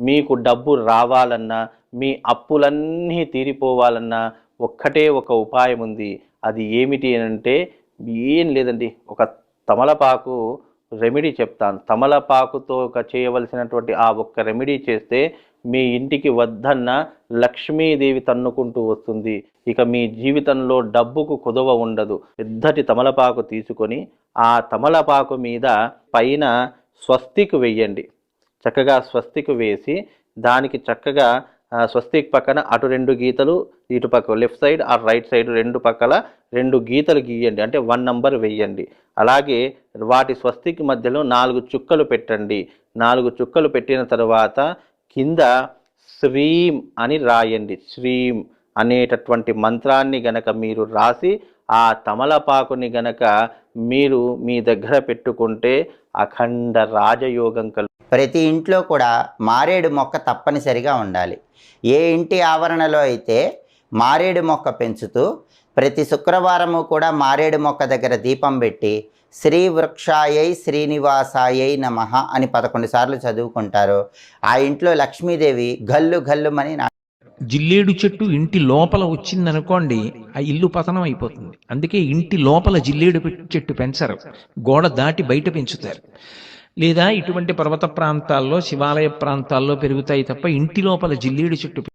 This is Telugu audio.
మీకు డబ్బు రావాలన్నా మీ అప్పులన్నీ తీరిపోవాలన్నా ఒక్కటే ఒక ఉపాయం ఉంది. అది ఏమిటి అని అంటే ఏం లేదండి. ఒక తమలపాకు రెమెడీ చెప్తాను. తమలపాకుతో ఒక చేయవలసినటువంటి ఆ ఒక్క రెమెడీ చేస్తే మీ ఇంటికి వద్దన్న లక్ష్మీదేవి తన్నుకుంటూ వస్తుంది. ఇక మీ జీవితంలో డబ్బుకు కుదవ ఉండదు. పెద్దటి తమలపాకు తీసుకొని ఆ తమలపాకు మీద పైన స్వస్తికి వెయ్యండి. చక్కగా స్వస్తికి వేసి దానికి చక్కగా స్వస్తిక్ పక్కన అటు రెండు గీతలు ఇటు పక్క లెఫ్ట్ సైడ్ ఆ రైట్ సైడ్ రెండు పక్కల రెండు గీతలు గీయండి. అంటే వన్ నంబర్ వెయ్యండి అలాగే వాటి స్వస్తిక్ మధ్యలో నాలుగు చుక్కలు పెట్టండి. నాలుగు చుక్కలు పెట్టిన తర్వాత కింద శ్రీం అని రాయండి. శ్రీం అనేటటువంటి మంత్రాన్ని గనక మీరు రాసి ఆ తమలపాకుని గనక మీరు మీ దగ్గర పెట్టుకుంటే అఖండ రాజయోగం కలు ప్రతి ఇంట్లో కూడా మారేడు మొక్క తప్పనిసరిగా ఉండాలి. ఏ ఇంటి ఆవరణలో అయితే మారేడు మొక్క పెంచుతూ ప్రతి శుక్రవారము కూడా మారేడు మొక్క దగ్గర దీపం పెట్టి శ్రీ వృక్షాయై శ్రీనివాసాయై నమ అని పదకొండు సార్లు చదువుకుంటారు ఆ ఇంట్లో లక్ష్మీదేవి గల్లు గల్లుమని నా జిల్లేడు చెట్టు ఇంటి లోపల వచ్చిందనుకోండి ఆ ఇల్లు పతనం అయిపోతుంది అందుకే ఇంటి లోపల జిల్లేడు చెట్టు పెంచరు. గోడ దాటి బయట పెంచుతారు. లేదా ఇటువంటి పర్వత ప్రాంతాల్లో శివాలయ ప్రాంతాల్లో పెరుగుతాయి తప్ప ఇంటి లోపల జిల్లేడు చెట్టు